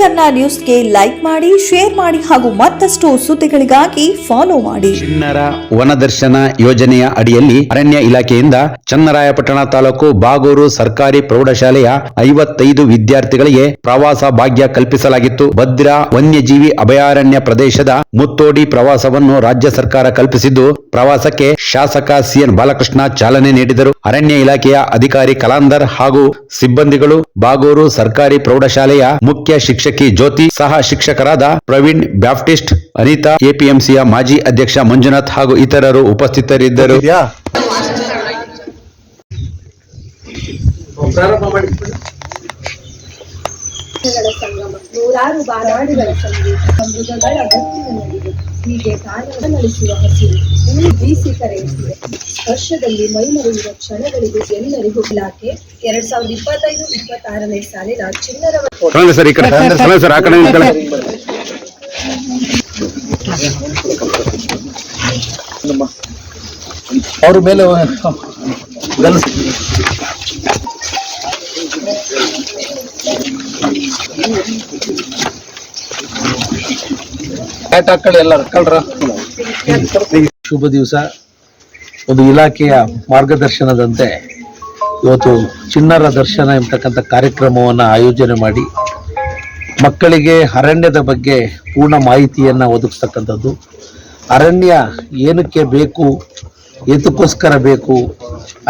ಕನ್ನಡ ನ್ಯೂಸ್ಗೆ ಲೈಕ್ ಮಾಡಿ, ಶೇರ್ ಮಾಡಿ ಹಾಗೂ ಮತ್ತಷ್ಟು ಸುದ್ದಿಗಳಿಗಾಗಿ ಫಾಲೋ ಮಾಡಿ. ಚಿಣ್ಣರ ವನದರ್ಶನ ಯೋಜನೆಯ ಅಡಿಯಲ್ಲಿ ಅರಣ್ಯ ಇಲಾಖೆಯಿಂದ ಚನ್ನರಾಯಪಟ್ಟಣ ತಾಲೂಕು ಬಾಗೂರು ಸರ್ಕಾರಿ ಪ್ರೌಢಶಾಲೆಯ ಐವತ್ತೈದು ವಿದ್ಯಾರ್ಥಿಗಳಿಗೆ ಪ್ರವಾಸ ಭಾಗ್ಯ ಕಲ್ಪಿಸಲಾಗಿತ್ತು. ಭದ್ರಾ ವನ್ಯಜೀವಿ ಅಭಯಾರಣ್ಯ ಪ್ರದೇಶದ ಮುತ್ತೋಡಿ ಪ್ರವಾಸವನ್ನು ರಾಜ್ಯ ಸರ್ಕಾರ ಕಲ್ಪಿಸಿದ್ದು, ಪ್ರವಾಸಕ್ಕೆ ಶಾಸಕ ಸಿಎನ್ ಬಾಲಕೃಷ್ಣ ಚಾಲನೆ ನೀಡಿದರು. ಅರಣ್ಯ ಇಲಾಖೆಯ ಅಧಿಕಾರಿ ಕಲಾಂದರ್ ಹಾಗೂ ಸಿಬ್ಬಂದಿಗಳು ಬಾಗೂರು ಸರ್ಕಾರಿ ಪ್ರೌಢಶಾಲೆಯ ಮುಖ್ಯ ಶಿಕ್ಷಕಿ ಜ್ಯೋತಿ ಸಹ ಶಿಕ್ಷಕರಾದ ಪ್ರವೀಣ್, ಬ್ಯಾಪ್ಟಿಸ್ಟ್, ಅನಿತಾ, ಎಪಿಎಂಸಿಯ ಮಾಜಿ ಅಧ್ಯಕ್ಷ ಮಂಜುನಾಥ್ ಹಾಗೂ ಇತರರು ಉಪಸ್ಥಿತರಿದ್ದರು. ನೂರಾರು ಬಾನಾಡಿಗಳ ಸಂಗೀತ ಹೀಗೆ ಕಾರ್ಯ ನಡೆಸುವ ಹಸಿರು ಹೂಳು ಬೀಸಿ ಕರೆಯುತ್ತಿದೆ. ವರ್ಷದಲ್ಲಿ ಮೈಮರೆಯುವ ಕ್ಷಣಗಳಿಗೆ ಎಲ್ಲರಿಗೂ ಇಲಾಖೆ ಎರಡ್ ಸಾವಿರದ ಇಪ್ಪತ್ತೈದು ಇಪ್ಪತ್ತಾರನೇ ಸಾಲಿನ ಚಿನ್ನರ ಅವ್ರ ಮೇಲೆ ಗಲ್ಸ್. ಶುಭ ದಿವಸ. ಒಂದು ಇಲಾಖೆಯ ಮಾರ್ಗದರ್ಶನದಂತೆ ಇವತ್ತು ಚಿನ್ನರ ದರ್ಶನ ಎಂಬತಕ್ಕಂಥ ಕಾರ್ಯಕ್ರಮವನ್ನು ಆಯೋಜನೆ ಮಾಡಿ ಮಕ್ಕಳಿಗೆ ಅರಣ್ಯದ ಬಗ್ಗೆ ಪೂರ್ಣ ಮಾಹಿತಿಯನ್ನು ಒದಗಿಸ್ತಕ್ಕಂಥದ್ದು. ಅರಣ್ಯ ಏನಕ್ಕೆ ಬೇಕು ಎದಕ್ಕೋಸ್ಕರ ಬೇಕು,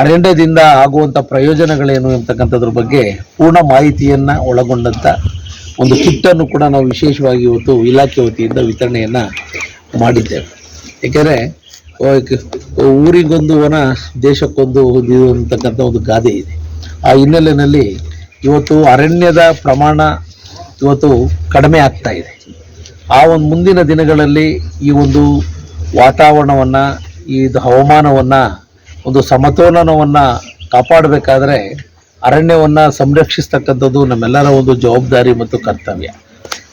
ಅರಣ್ಯದಿಂದ ಆಗುವಂಥ ಪ್ರಯೋಜನಗಳೇನು ಎಂಬತಕ್ಕಂಥದ್ರ ಬಗ್ಗೆ ಪೂರ್ಣ ಮಾಹಿತಿಯನ್ನು ಒಳಗೊಂಡಂಥ ಒಂದು ಕಿಟ್ಟನ್ನು ಕೂಡ ನಾವು ವಿಶೇಷವಾಗಿ ಇವತ್ತು ಇಲಾಖೆ ವತಿಯಿಂದ ವಿತರಣೆಯನ್ನು ಮಾಡಿದ್ದೇವೆ. ಏಕೆಂದರೆ ಊರಿಗೊಂದು ವನ ದೇಶಕ್ಕೊಂದು ಅಂತಕ್ಕಂಥ ಒಂದು ಗಾದೆ ಇದೆ. ಆ ಹಿನ್ನೆಲೆಯಲ್ಲಿ ಇವತ್ತು ಅರಣ್ಯದ ಪ್ರಮಾಣ ಇವತ್ತು ಕಡಿಮೆ ಆಗ್ತಾ ಇದೆ. ಆ ಒಂದು ಮುಂದಿನ ದಿನಗಳಲ್ಲಿ ಈ ಒಂದು ವಾತಾವರಣವನ್ನು, ಈ ಹವಾಮಾನವನ್ನು, ಒಂದು ಸಮತೋಲನವನ್ನು ಕಾಪಾಡಬೇಕಾದ್ರೆ ಅರಣ್ಯವನ್ನು ಸಂರಕ್ಷಿಸ್ತಕ್ಕಂಥದ್ದು ನಮ್ಮೆಲ್ಲರ ಒಂದು ಜವಾಬ್ದಾರಿ ಮತ್ತು ಕರ್ತವ್ಯ.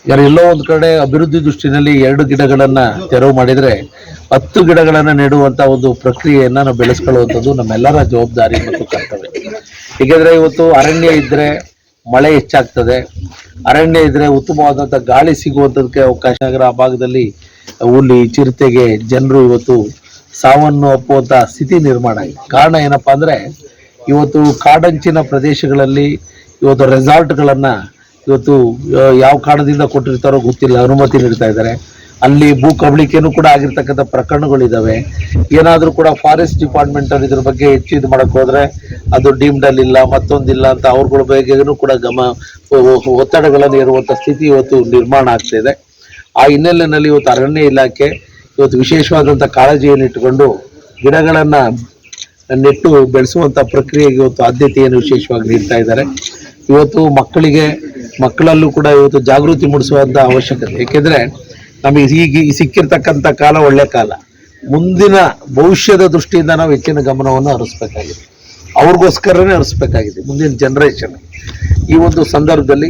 ಈಗ ಎಲ್ಲೋ ಒಂದು ಕಡೆ ಅಭಿವೃದ್ಧಿ ದೃಷ್ಟಿನಲ್ಲಿ ಎರಡು ಗಿಡಗಳನ್ನು ತೆರವು ಮಾಡಿದರೆ ಹತ್ತು ಗಿಡಗಳನ್ನು ನೆಡುವಂಥ ಒಂದು ಪ್ರಕ್ರಿಯೆಯನ್ನು ನಾವು ಬೆಳೆಸ್ಕೊಳ್ಳುವಂಥದ್ದು ನಮ್ಮೆಲ್ಲರ ಜವಾಬ್ದಾರಿ ಮತ್ತು ಕರ್ತವ್ಯ. ಏಕೆಂದರೆ ಇವತ್ತು ಅರಣ್ಯ ಇದ್ದರೆ ಮಳೆ ಹೆಚ್ಚಾಗ್ತದೆ. ಅರಣ್ಯ ಇದ್ರೆ ಉತ್ತಮವಾದಂಥ ಗಾಳಿ ಸಿಗುವಂಥದಕ್ಕೆ ಅವಕಾಶ ಆ ಭಾಗದಲ್ಲಿ ಹುಲಿ ಚಿರತೆಗೆ ಜನರು ಇವತ್ತು ಸಾವನ್ನು ಅಪ್ಪುವಂಥ ಸ್ಥಿತಿ ನಿರ್ಮಾಣ ಆಗಿದೆ. ಕಾರಣ ಏನಪ್ಪಾ ಅಂದರೆ ಇವತ್ತು ಕಾಡಂಚಿನ ಪ್ರದೇಶಗಳಲ್ಲಿ ಇವತ್ತು ರೆಸಾರ್ಟ್ಗಳನ್ನು ಇವತ್ತು ಯಾವ ಕಾರಣದಿಂದ ಕೊಟ್ಟಿರ್ತಾರೋ ಗೊತ್ತಿಲ್ಲ, ಅನುಮತಿ ನೀಡ್ತಾ ಇದ್ದಾರೆ. ಅಲ್ಲಿ ಭೂ ಕಬಳಿಕೆನೂ ಕೂಡ ಆಗಿರ್ತಕ್ಕಂಥ ಪ್ರಕರಣಗಳಿದ್ದಾವೆ ಏನಾದರೂ ಕೂಡ ಫಾರೆಸ್ಟ್ ಡಿಪಾರ್ಟ್ಮೆಂಟ್ ಅವ್ರು ಇದ್ರ ಬಗ್ಗೆ ಹೆಚ್ಚು ಇದು ಮಾಡಕ್ಕೆ ಹೋದ್ರೆ ಅದು ಡೀಮ್ಡ್ ಅಲ್ಲಿ ಇಲ್ಲ, ಮತ್ತೊಂದಿಲ್ಲ ಅಂತ ಅವ್ರಗಳ ಬಗ್ಗೆನೂ ಕೂಡ ಗಮ ಒತ್ತಡಗಳನ್ನು ಇರುವಂಥ ಸ್ಥಿತಿ ಇವತ್ತು ನಿರ್ಮಾಣ ಆಗ್ತಾ ಇದೆ. ಆ ಹಿನ್ನೆಲೆಯಲ್ಲಿ ಇವತ್ತು ಅರಣ್ಯ ಇಲಾಖೆ ಇವತ್ತು ವಿಶೇಷವಾದಂಥ ಕಾಳಜಿಯನ್ನು ಇಟ್ಟುಕೊಂಡು ಗಿಡಗಳನ್ನ ನೆಟ್ಟು ಬೆಳೆಸುವಂತ ಪ್ರಕ್ರಿಯೆಗೆ ಇವತ್ತು ಆದ್ಯತೆಯನ್ನು ವಿಶೇಷವಾಗಿ ನೀಡ್ತಾ ಇದ್ದಾರೆ. ಇವತ್ತು ಮಕ್ಕಳಿಗೆ, ಮಕ್ಕಳಲ್ಲೂ ಕೂಡ ಇವತ್ತು ಜಾಗೃತಿ ಮೂಡಿಸುವಂತ ಅವಶ್ಯಕತೆ. ಏಕೆಂದರೆ ನಮಗೆ ಈಗ ಸಿಕ್ಕಿರ್ತಕ್ಕಂಥ ಕಾಲ ಒಳ್ಳೆ ಕಾಲ. ಮುಂದಿನ ಭವಿಷ್ಯದ ದೃಷ್ಟಿಯಿಂದ ನಾವು ಹೆಚ್ಚಿನ ಗಮನವನ್ನು ಹರಿಸ್ಬೇಕಾಗಿದೆ. ಅವ್ರಿಗೋಸ್ಕರನೇ ಹರಿಸ್ಬೇಕಾಗಿದೆ, ಮುಂದಿನ ಜನರೇಷನ್ ಈ ಒಂದು ಸಂದರ್ಭದಲ್ಲಿ